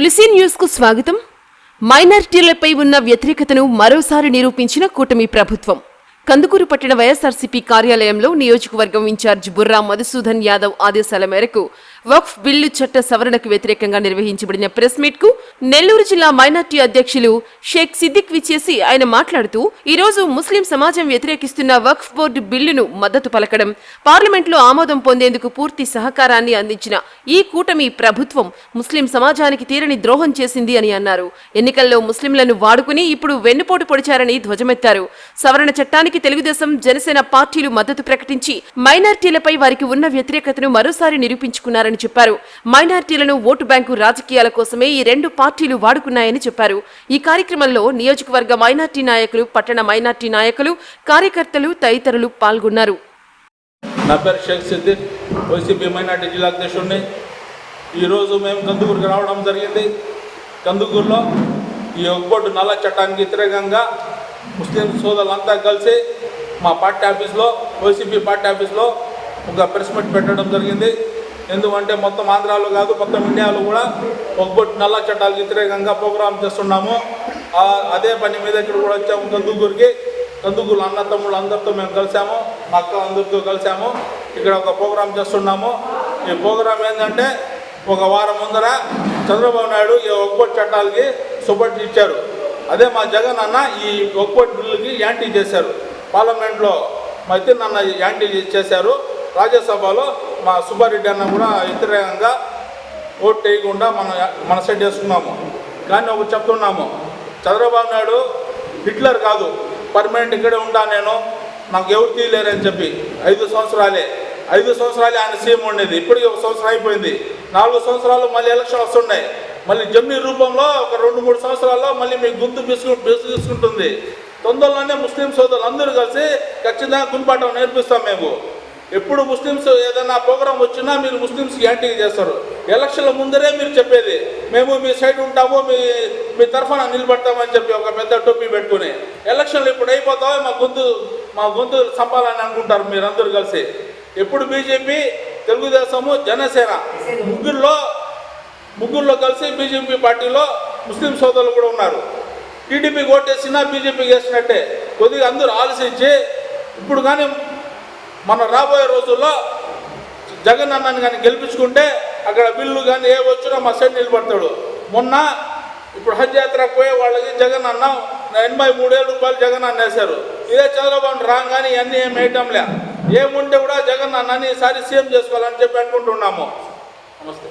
తులసి న్యూస్కు స్వాగతం. మైనార్టీలపై ఉన్న వ్యతిరేకతను మరోసారి నిరూపించిన కూటమి ప్రభుత్వం. కందుకూరు పట్టణ వైఎస్ఆర్సీపీ కార్యాలయంలో నియోజకవర్గం ఇన్ఛార్జ్ బుర్రా మధుసూదన్ యాదవ్ ఆదేశాల మేరకు వక్ఫ్ బిల్లు చట్ట సవరణకు వ్యతిరేకంగా నిర్వహించబడిన ప్రెస్ మీట్కు నెల్లూరు జిల్లా మైనార్టీ అధ్యక్షులు షేక్ సిద్దిక్ విచ్చేసి ఆయన మాట్లాడుతూ ఈ రోజు ముస్లిం సమాజం వ్యతిరేకిస్తున్న వక్ఫ్ బోర్డు బిల్లును మద్దతు పలకడం పార్లమెంట్లో ఆమోదం పొందేందుకు పూర్తి సహకారాన్ని అందించిన ఈ కూటమి ప్రభుత్వం ముస్లిం సమాజానికి తీరని ద్రోహం చేసింది అని అన్నారు. ఎన్నికల్లో ముస్లింలను వాడుకుని ఇప్పుడు వెన్నుపోటు పొడిచారని ధ్వజమెత్తారు. సవరణ చట్టానికి తెలుగుదేశం జనసేన పార్టీలు మద్దతు ప్రకటించి మైనార్టీలపై వారికి ఉన్న వ్యతిరేకతను మరోసారి నిరూపించుకున్నారని చెప్పారు. మైనార్టీలను ఓటు బ్యాంకు రాజకీయాల కోసమే ఈ రెండు పార్టీలు వాడుకున్నాయని చెప్పారు. ఈ కార్యక్రమంలో నియోజకవర్గ మైనార్టీ నాయకులు పట్టణ మైనార్టీ నాయకులు కార్యకర్తలు తదితరులు పాల్గొన్నారు. వైసీపీ ఈరోజు మేము కందుకూరుకి రావడం జరిగింది. కందుకూరులో ఈ ఒక్కబొట్టు నల్ల చట్టానికి వ్యతిరేకంగా ముస్లిం సోదరులంతా కలిసి మా పార్టీ ఆఫీస్లో వైసీపీ పార్టీ ఆఫీస్లో ఒక ప్రెస్ మీట్ పెట్టడం జరిగింది. ఎందుకంటే మొత్తం ఆంధ్రాలో కాదు మొత్తం ఇండియాలో కూడా ఒక్కబొట్టు నల్ల చట్టాలకు వ్యతిరేకంగా ప్రోగ్రాం చేస్తున్నాము. అదే పని మీద ఇక్కడ కూడా వచ్చాము కందుకూరికి కందుకూరు అన్న తమ్ముళ్ళు అందరితో మేము కలిసాము మా అక్క అందరితో కలిసాము. ఇక్కడ ఒక ప్రోగ్రాం చేస్తున్నాము. ఈ ప్రోగ్రాం ఏంటంటే ఒక వారం ముందర చంద్రబాబు నాయుడు ఈ ఒక్కోటి చట్టాలకి సపోర్ట్ ఇచ్చారు. అదే మా జగన్ అన్న ఈ ఒక్కోటి బిల్లుకి యాంటీ చేశారు. పార్లమెంట్లో మధ్యన నన్న యాంటీ చేశారు. రాజ్యసభలో మా సుబ్బారెడ్డి అన్న కూడా వ్యతిరేకంగా ఓట్ వేయకుండా మనం మన సెట్ చేసుకున్నాము. కానీ ఒక చెప్తున్నాము చంద్రబాబు నాయుడు హిట్లర్ కాదు పర్మనెంట్ ఇక్కడే ఉంటా నేను నాకు ఎవరు తీయలేరని చెప్పి ఐదు సంవత్సరాలే ఐదు సంవత్సరాలే ఆయన సీఎం ఉండేది. ఇప్పటికి ఒక సంవత్సరం అయిపోయింది. నాలుగు సంవత్సరాలు మళ్ళీ ఎలక్షన్ వస్తున్నాయి. మళ్ళీ జమ్మి రూపంలో ఒక రెండు మూడు సంవత్సరాల్లో మళ్ళీ మీ గుంతు బిసుకు బిసుకుంటుంది తొందరలోనే ముస్లిం సోదరులు అందరూ కలిసి ఖచ్చితంగా గుణపాఠం నేర్పిస్తాం మేము. ఎప్పుడు ముస్లిమ్స్ ఏదైనా ప్రోగ్రాం వచ్చినా మీరు ముస్లిమ్స్ యాంటీ చేస్తారు. ఎలక్షన్ల ముందరే మీరు చెప్పేది మేము మీ సైడ్ ఉంటాము మీ మీ తరఫున నిలబడతామని చెప్పి ఒక పెద్ద టోపీ పెట్టుకుని ఎలక్షన్లు ఇప్పుడు అయిపోతావో మా గొంతు మా గొంతు సంపాలని అనుకుంటారు మీరందరూ కలిసి. ఎప్పుడు బీజేపీ తెలుగుదేశము జనసేన ముగ్గురులో ముగ్గురులో కలిసి బీజేపీ పార్టీలో ముస్లిం సోదరులు కూడా ఉన్నారు. టీడీపీకి ఓటేసినా బీజేపీకి వేసినట్టే. కొద్దిగా అందరూ ఆలోచించి ఇప్పుడు కానీ మన రాబోయే రోజుల్లో జగన్ అన్నని కానీ గెలిపించుకుంటే అక్కడ బిల్లు కానీ ఏ వచ్చినా మా సైడ్ నిలబడతాడు. మొన్న ఇప్పుడు హజ్ యాత్ర పోయే వాళ్ళకి జగన్ అన్న ఎనభై మూడేళ్ళ రూపాయలు జగన్ అన్న వేశారు. ఇదే చంద్రబాబు రాగానే ఇవన్నీ ఏం వేయటంలే. ఏముంటే కూడా జగన్ అన్నని ఈసారి సీఎం చేసుకోవాలని చెప్పి అనుకుంటున్నాము. నమస్తే.